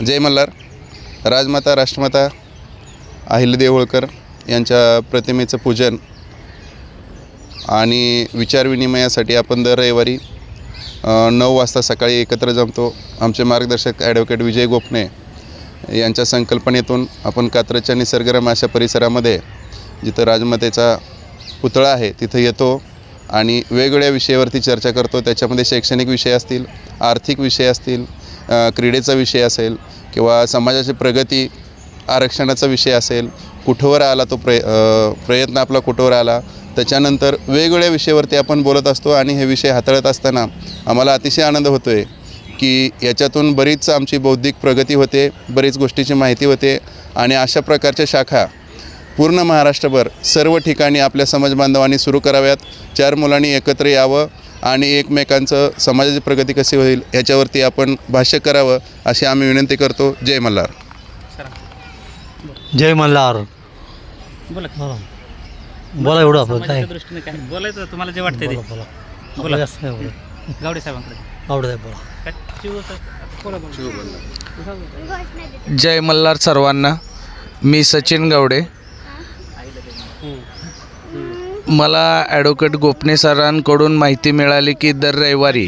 जय मल्हार. राजमाता राष्ट्रमाता अहिल्यादेवी होळकर यांच्या प्रतिमेचं पूजन आणि विचारविनिमयासाठी आपण दर रविवारी नऊ वाजता सकाळी एकत्र जमतो. आमचे मार्गदर्शक ॲडव्होकेट विजय गोपणे यांच्या संकल्पनेतून आपण कात्रजच्या निसर्गरम अशा परिसरामध्ये जिथं राजमातेचा पुतळा आहे तिथं येतो आणि वेगवेगळ्या विषयावरती चर्चा करतो. त्याच्यामध्ये शैक्षणिक विषय असतील आर्थिक विषय असतील क्रीडेचा विषय असेल किंवा समाजाची प्रगती आरक्षणाचा विषय असेल कुठवर आला तो प्रय प्रयत्न आपला कुठवर आला त्याच्यानंतर वेगवेगळ्या विषयावरती आपण बोलत असतो आणि हे विषय हाताळत असताना आम्हाला अतिशय आनंद होतो आहे की याच्यातून बरीच आमची बौद्धिक प्रगती होते बरीच गोष्टीची माहिती होते आणि अशा प्रकारच्या शाखा पूर्ण महाराष्ट्रभर सर्व ठिकाणी आपल्या समाजबांधवांनी सुरू कराव्यात. चार मुलांनी एकत्र यावं. आणि एकमेकांचं समाजाची प्रगती कशी होईल ह्याच्यावरती आपण भाष्य करावं अशी आम्ही विनंती करतो. जय मल्हार. जय मल्हार. बोला बोला बोला एवढं आपलं काय? समाजाच्या दृष्टीने काय? बोलायचं तुम्हाला जे वाटतंय ते. बोला बोला. बोला. बोला. जास्त नाही बोला गावडे साहेबांकडे. आवडत आहे बोला. काय? चिव होतं? बोला बोला. जय मल्हार सर्वांना. मी सचिन गावडे. मला ॲडव्होकेट गोपने सरांकडून माहिती मिळाली की दर रविवारी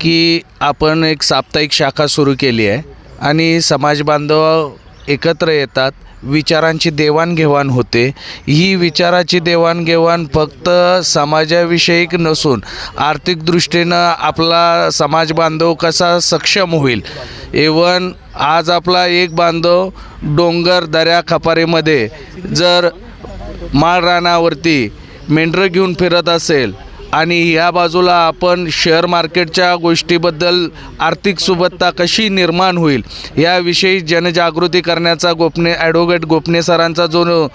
की आपण एक साप्ताहिक शाखा सुरू केली आहे आणि समाज बांधव एकत्र येतात विचारांची देवाणघेवाण होते. ही विचाराची देवाणघेवाण फक्त समाजाविषयक नसून आर्थिक दृष्टीनं आपला समाज बांधव कसा सक्षम होईल. इवन आज आपला एक बांधव डोंगर दऱ्या खपारीमध्ये जर माळरानावरती मेंढरं घेऊन फिरत असेल. आणि ह्या बाजूला आपण शेअर मार्केटच्या गोष्टीबद्दल आर्थिक सुबत्ता कशी निर्माण होईल याविषयी जनजागृती करण्याचा गोपने ॲडव्होकेट गोपने सरांचा जो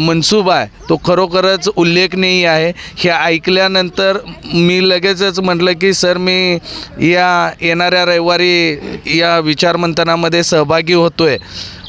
मनसूब आहे तो खरोखरच उल्लेखनीय आहे. हे ऐकल्यानंतर मी लगेचच म्हटलं की सर मी या येणाऱ्या रविवारी या विचारमंथनामध्ये सहभागी होतो आहे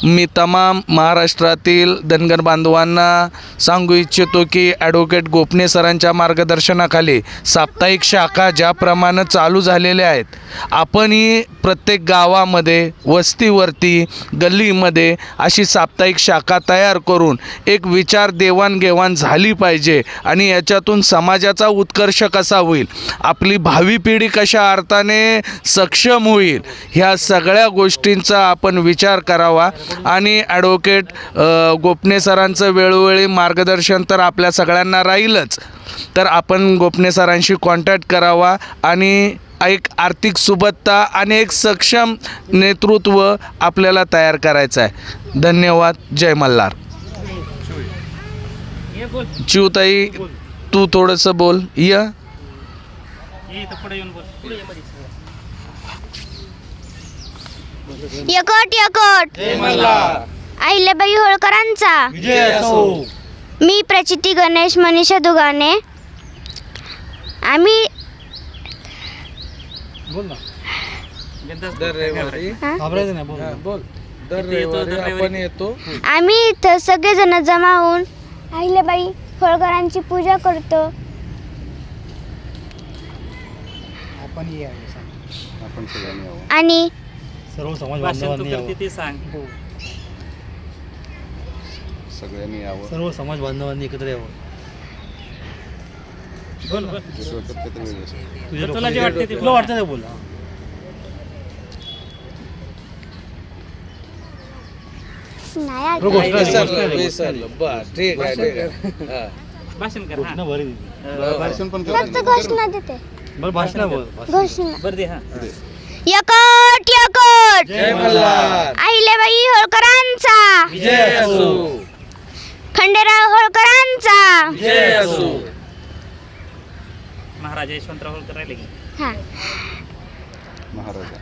मी तमाम महाराष्ट्रातील धनगर बांधवांना सांगू इच्छितो की ॲडव्होकेट गोपने सरांच्या मार्गदर्शनाखाली साप्ताहिक शाखा ज्याप्रमाणे चालू झालेल्या आहेत आपणही प्रत्येक गावामध्ये वस्तीवरती गल्लीमध्ये अशी साप्ताहिक शाखा तयार करून एक विचार देवाणघेवाण झाली पाहिजे आणि याच्यातून समाजाचा उत्कर्ष कसा होईल आपली भावी पिढी कशा अर्थाने सक्षम होईल ह्या सगळ्या गोष्टींचा आपण विचार करावा. आणि ॲडव्होकेट अ, गोपने सरांचं वेळोवेळी मार्गदर्शन तर आपल्या सगळ्यांना राहीलच. तर आपण गोपने सरांशी कॉन्टॅक्ट करावा आणि एक आर्थिक सुबत्ता आणि एक सक्षम नेतृत्व आपल्याला तयार करायचं आहे. धन्यवाद. जय मल्हार. चिवताई तू थोडंसं बोल. य ये इथं पुढे येऊन बोल पुढे ये मध्ये. यकट यकट. अहिल्याबाई होळकरांचा. मी प्रचिती गणेश मनीषा दुगाने. आम्ही आम्ही इथं सगळेजण जमा होऊन अहिल्याबाई होळकरांची पूजा करतो. आणि सर्व समाज भाषण तू बांधवांनी करते यावं. ते सांग सगळ्यांनी यावं. सर्व समाज बांधवांनी एकत्र यावं. बोल बोल जसं वाटतं ते वेगळं असतं. तुझ्या तुला जे वाटते ते तुला बोल. वाटतं ते बोला. नाही आठवत. बरं, घोषणा दे, घोषणा विसरलं दे, विसरलं बरं ठीक आहे ठीक आहे हा. भाषण कर घोषणा हा. बरी भाषण पण फक्त घोषणा देते. बरं भाषण बोल भाषण. घोषणा. बरं दे हा. यकट यकट जय मल्हार. अहिल्याबाई होळकरांचा. खंडेराव होळकरांचा. महाराज यशवंतराव होळकर राहिले की? हा. महाराजा.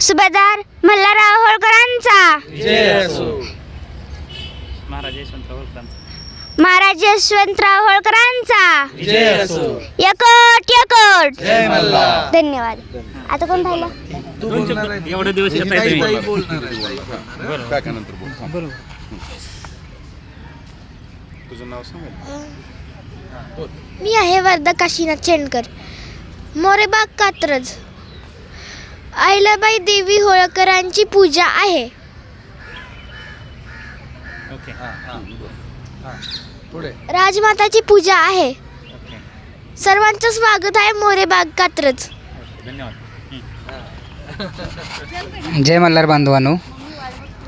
सुभेदार मल्हारराव होळकरांचा. जय असो. महाराज यशवंतराव होळकरांचा. महाराज यशवंतराव होळकरांचा. जय मल्हार. धन्यवाद. आता कोण राहिलं तू बोलणार आहे. एवढे दिवस येत आहे ताई तुम्ही. बोलणार आहे. काकानंतर बोल? हां. तुझं नाव सांग. मी आहे वर्धा काशीनाथ चेंडकर. मोरेबाग कात्रज. अहिल्याबाई देवी होळकरांची पूजा आहे. ओके. पुढे. राजमाताची पूजा आहे. सर्वांचं स्वागत आहे मोरेबाग कात्रज. धन्यवाद. जय मल्हार बांधवानो.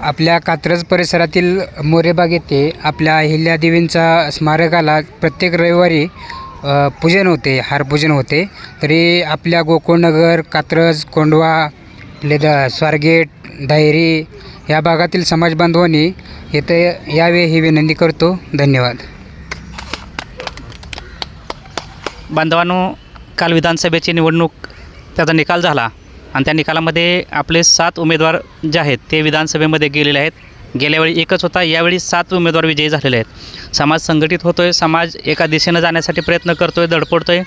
आपल्या कात्रज परिसरातील मोरेबाग येथे आपल्या अहिल्यादेवींचा स्मारकाला प्रत्येक रविवारी पूजन होते हारपूजन होते. तरी आपल्या गोकुळनगर कात्रज कोंडवा आपले द स्वारगेट धायरी या भागातील समाजबांधवांनी येथे यावे ही विनंती करतो. धन्यवाद. बांधवांनो काल विधानसभेची निवडणूक त्याचा निकाल झाला. आणि त्या निकालामध्ये आपले सात उमेदवार जे आहेत ते विधानसभेमध्ये गेलेले आहेत. गेल्यावेळी एकच होता यावेळी सात उमेदवार विजयी झालेले आहेत. समाज संघटित होतो आहे समाज एका दिशेनं जाण्यासाठी प्रयत्न करतो आहे दडपडतो आहे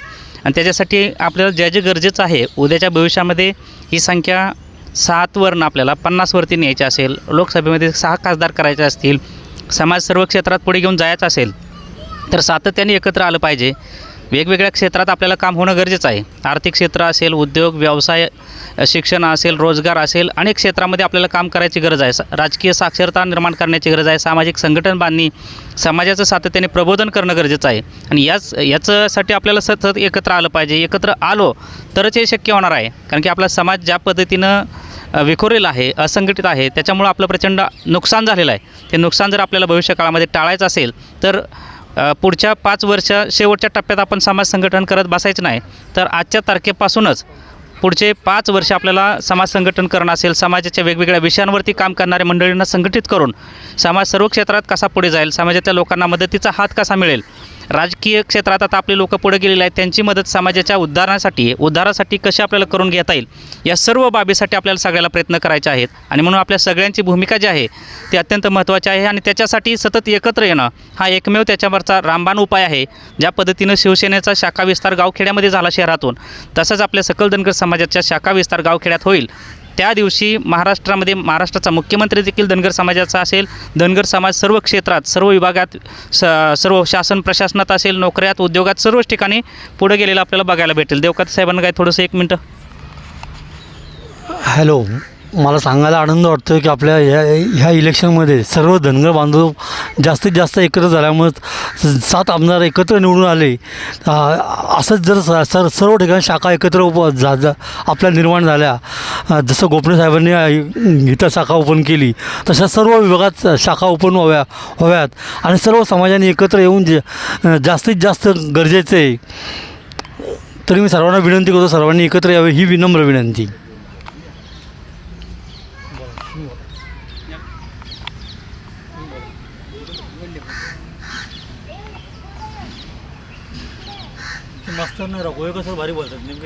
आणि त्याच्यासाठी आपल्याला ज्या जे गरजेचं आहे उद्याच्या भविष्यामध्ये ही संख्या सातवरनं आपल्याला पन्नासवरती न्यायची असेल लोकसभेमध्ये सहा खासदार करायचे असतील समाज सर्व क्षेत्रात पुढे घेऊन जायचं असेल तर सातत्याने एकत्र आलं पाहिजे. वेगवेगळ्या क्षेत्रात आपल्याला काम होणं गरजेचं आहे. आर्थिक क्षेत्र असेल उद्योग व्यवसाय शिक्षण असेल रोजगार असेल अनेक क्षेत्रामध्ये आपल्याला काम करायची गरज आहे. राजकीय साक्षरता निर्माण करण्याची गरज आहे. सामाजिक संघटन बांधणी समाजाचं सातत्याने प्रबोधन करणं गरजेचं आहे. आणि याच याच्यासाठी आपल्याला सतत एकत्र आलं पाहिजे. एकत्र आलो तरच हे शक्य होणार आहे. कारण की आपला समाज ज्या पद्धतीनं अ, आहे असंघटित आहे त्याच्यामुळं आपलं प्रचंड नुकसान झालेलं आहे. ते नुकसान जर आपल्याला भविष्यकाळामध्ये टाळायचं असेल तर पुढच्या पाच वर्ष शेवटच्या टप्प्यात आपण समाज संघटन करत बसायचं नाही. तर आजच्या तारखेपासूनच पुढचे पाच वर्ष आपल्याला समाज संघटन करणं असेल समाजाच्या वेगवेगळ्या विषयांवरती काम करणाऱ्या मंडळींना संघटित करून समाज सर्व क्षेत्रात कसा पुढे जाईल समाजातल्या लोकांना मदतीचा हात कसा मिळेल राजकीय क्षेत्रात आता आपले लोक पुढे गेलेले आहेत. त्यांची मदत समाजाच्या उद्धारासाठी उद्धारासाठी कशी आपल्याला करून घेता येईल? या सर्व बाबीसाठी आपल्याला सगळ्याला प्रयत्न करायचे आहेत. आणि म्हणून आपल्या सगळ्यांची भूमिका जी आहे ती अत्यंत महत्त्वाची आहे. आणि त्याच्यासाठी सतत एकत्र येणं हा एकमेव त्याच्यावरचा रामबाण उपाय आहे ज्या पद्धतीनं शिवसेनेचा शाखा विस्तार गावखेड्यामध्ये झाला शहरातून. तसंच आपल्या सकल धनगर समाजाच्या शाखा विस्तार गावखेड्यात होईल. त्या दिवशी महाराष्ट्रामध्ये महाराष्ट्राचा मुख्यमंत्री देखील धनगर समाजाचा असेल धनगर समाज सर्व क्षेत्रात सर्व विभागात स सर्व शासन प्रशासनात असेल नोकऱ्यात उद्योगात सर्वच ठिकाणी पुढे गेलेलं आपल्याला बघायला भेटेल. देवकात साहेबांना काय थोडंसं एक मिनटं. हॅलो. मला सांगायला आनंद वाटतो की आपल्या ह्या ह्या इलेक्शनमध्ये सर्व धनगर बांधव जास्तीत जास्त एकत्र झाल्यामुळे सात आमदार एकत्र निवडून आले. असंच जर स- सर सर्व ठिकाणी शाखा एकत्र उप जा जा आपल्या निर्माण झाल्या. जसं गोपणे साहेबांनी इथं शाखा ओपन केली तशा सर्व विभागात शाखा ओपन व्हाव्या व्हाव्यात. आणि सर्व समाजाने एकत्र येऊन जे जास्तीत जास्त गरजेचं आहे तरी मी सर्वांना विनंती करतो सर्वांनी एकत्र यावे ही विनम्र विनंती. मास्तर नाही राखू हे कसं भारी बोलतात नेमके